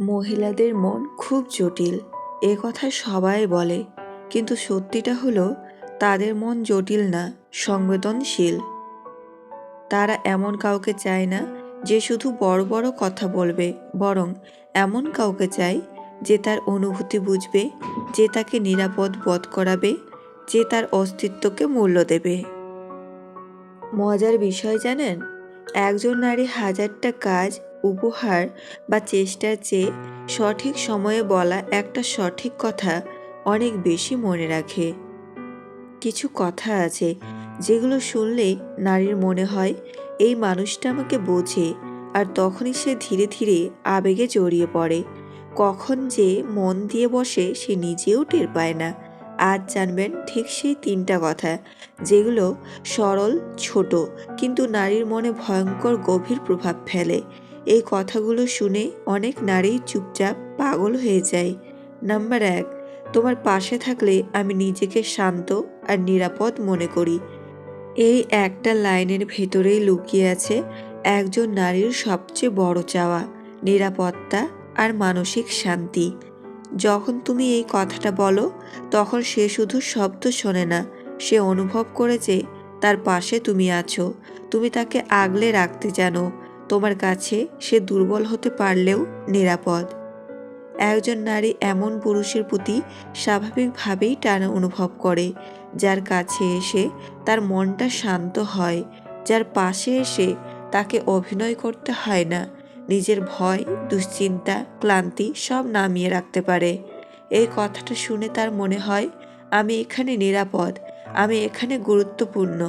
মহিলাদের মন খুব জটিল। এ কথা সবাই বলে, কিন্তু সত্যিটা হলো, তাদের মন জটিল না, সংবেদনশীল। তারা এমন কাউকে চায় না, যে শুধু বড় বড় কথা বলবে, বরং এমন কাউকে চায়, যে তার অনুভূতি বুঝবে, যে তাকে নিরাপদ বোধ করাবে, যে তার অস্তিত্বকে মূল্য দেবে। মজার বিষয় জানেন, একজন নারী হাজারটা কাজ উপহার বা চেষ্টার চেয়ে সঠিক সময়ে বলা একটা সঠিক কথা অনেক বেশি মনে রাখে। কিছু কথা আছে যেগুলো শুনলে নারীর মনে হয়, এই মানুষটা আমাকে বোঝে আর তখনই সে ধীরে ধীরে আবেগে জড়িয়ে পড়ে। কখন যে মন দিয়ে বসে সে নিজেও টের পায় না। আজ জানবেন ঠিক সেই তিনটা কথা যেগুলো সরল, ছোট, কিন্তু নারীর মনে ভয়ঙ্কর, গভীর প্রভাব ফেলে। এই কথাগুলো শুনে অনেক নারী চুপচাপ পাগল হয়ে যায়। নাম্বার এক, তোমার পাশে থাকলে আমি নিজেকে শান্ত আর নিরাপদ মনে করি। এই একটা লাইনের ভেতরেই লুকিয়ে আছে একজন নারীর সবচেয়ে বড় চাওয়া, নিরাপত্তা আর মানসিক শান্তি। যখন তুমি এই কথাটা বলো, তখন সে শুধু শব্দ শোনে না, সে অনুভব করেছে তার পাশে তুমি আছো, তুমি তাকে আগলে রাখতে জানো তোমার কাছে সে দুর্বল হতে পারলেও নিরাপদ। একজন নারী এমন পুরুষের প্রতি স্বাভাবিকভাবেই টানা অনুভব করে, যার কাছে এসে তার মনটা শান্ত হয়, যার পাশে এসে তাকে অভিনয় করতে হয় না, নিজের ভয়, দুশ্চিন্তা, ক্লান্তি সব নামিয়ে রাখতে পারে। এই কথাটা শুনে তার মনে হয়, আমি এখানে নিরাপদ, আমি এখানে গুরুত্বপূর্ণ।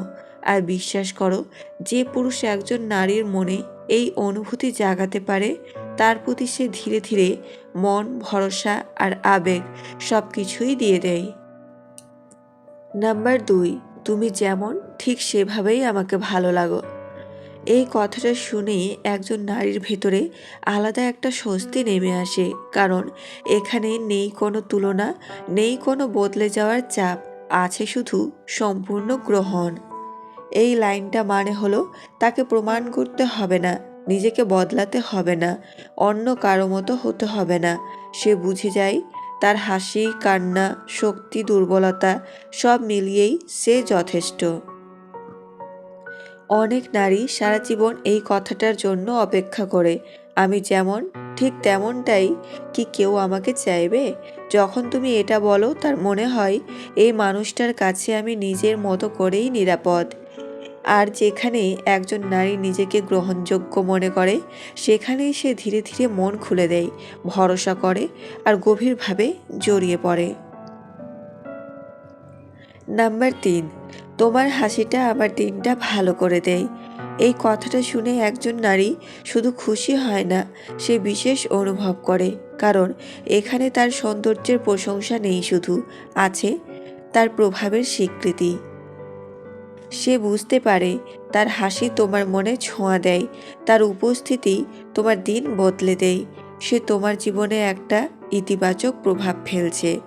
আর বিশ্বাস করো, যে পুরুষ একজন নারীর মনে এই অনুভূতি জাগাতে পারে, তার প্রতি সে ধীরে ধীরে মন, ভরসা আর আবেগ সব কিছুই দিয়ে দেয়। নাম্বার দুই, তুমি যেমন, ঠিক সেভাবেই আমাকে ভালো লাগো। এই কথাটা শুনে একজন নারীর ভেতরে আলাদা একটা স্বস্তি নেমে আসে, কারণ এখানে নেই কোনো তুলনা, নেই কোনো বদলে যাওয়ার চাপ, আছে শুধু সম্পূর্ণ গ্রহণ। এই লাইনটা মানে হলো, তাকে প্রমাণ করতে হবে না নিজেকে বদলাতে হবে না, অন্য কারও মতো হতে হবে না। সে বুঝে যায়, তার হাসি, কান্না, শক্তি, দুর্বলতা সব মিলিয়েই সে যথেষ্ট। অনেক নারী সারা জীবন এই কথাটার জন্য অপেক্ষা করে, আমি যেমন, ঠিক তেমনটাই কি কেউ আমাকে চাইবে? যখন তুমি এটা বলো, তার মনে হয় এই মানুষটার কাছে আমি নিজের মতো করেই নিরাপদ। আর যেখানে একজন নারী নিজেকে গ্রহণযোগ্য মনে করে, সেখানেই সে ধীরে ধীরে মন খুলে দেয়, ভরসা করে আর গভীরভাবে জড়িয়ে পড়ে। নাম্বার তিন, তোমার হাসিটা আমার দিনটা ভালো করে দেয়। এই কথাটা শুনে একজন নারী শুধু খুশি হয় না, সে বিশেষ অনুভব করে, কারণ এখানে তার সৌন্দর্যের প্রশংসা নেই শুধু, আছে তার প্রভাবের স্বীকৃতি। সে বুঝতে পারে তার হাসি তোমার মনে ছোঁয়া দেয়, তার উপস্থিতি তোমার দিন বদলে দেয়, সে তোমার জীবনে একটা ইতিবাচক প্রভাব ফেলছে।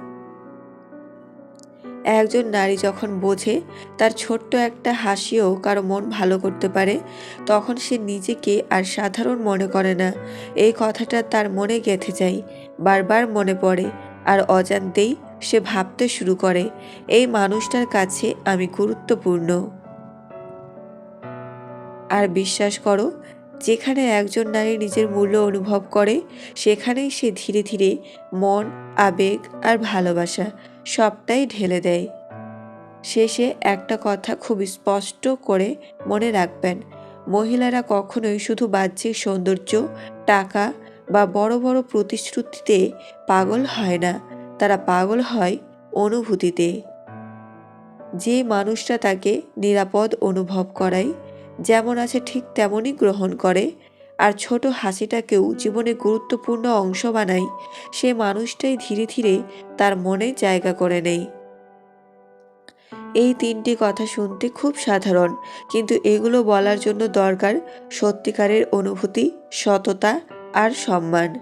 একজন নারী যখন বোঝে তার ছোট্ট একটা হাসিও কারও মন ভালো করতে পারে, তখন সে নিজেকে আর সাধারণ মনে করে না। এই কথাটা তার মনে গেঁথে যায়, বারবার মনে পড়ে আর অজান্তেই সে ভাবতে শুরু করে, এই মানুষটার কাছে আমি গুরুত্বপূর্ণ। আর বিশ্বাস করো, যেখানে একজন নারী নিজের মূল্য অনুভব করে, সেখানেই সে ধীরে ধীরে মন, আবেগ আর ভালোবাসা সবটাই ঢেলে দেয়। শেষে একটা কথা খুব স্পষ্ট করে মনে রাখবেন, মহিলারা কখনোই শুধু বাহ্যিক সৌন্দর্য, টাকা বা বড় বড় প্রতিশ্রুতিতে পাগল হয় না। তারা পাগল হয় অনুভূতিতে। যে মানুষটা তাকে নিরাপদ অনুভব করায়, যেমন আছে ঠিক তেমনই গ্রহণ করে, আর ছোট হাসিটাকেও জীবনে গুরুত্বপূর্ণ অংশ বানায়, সে মানুষটাই ধীরে ধীরে তার মনে জায়গা করে নেয়। এই তিনটি কথা শুনতে খুব সাধারণ, কিন্তু এগুলো বলার জন্য দরকার সত্যিকারের অনুভূতি, সততা আর সম্মান।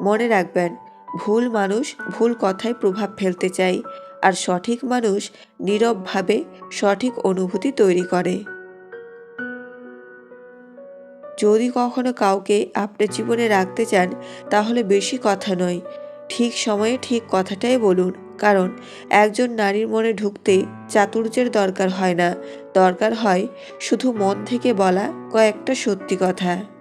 মনে রাখবেন ভুল মানুষ ভুল কথায় প্রভাব ফেলতে চায় আর সঠিক মানুষ নীরবভাবে সঠিক অনুভূতি তৈরি করে। যদি কখনো কাউকে আপনার জীবনে রাখতে চান, তাহলে বেশি কথা নয়। ঠিক সময়ে ঠিক কথাটাই বলুন, কারণ একজন নারীর মনে ঢুকতে চাতুর্যের দরকার হয় না। দরকার হয় শুধু মন থেকে বলা কয়েকটা সত্যি কথা।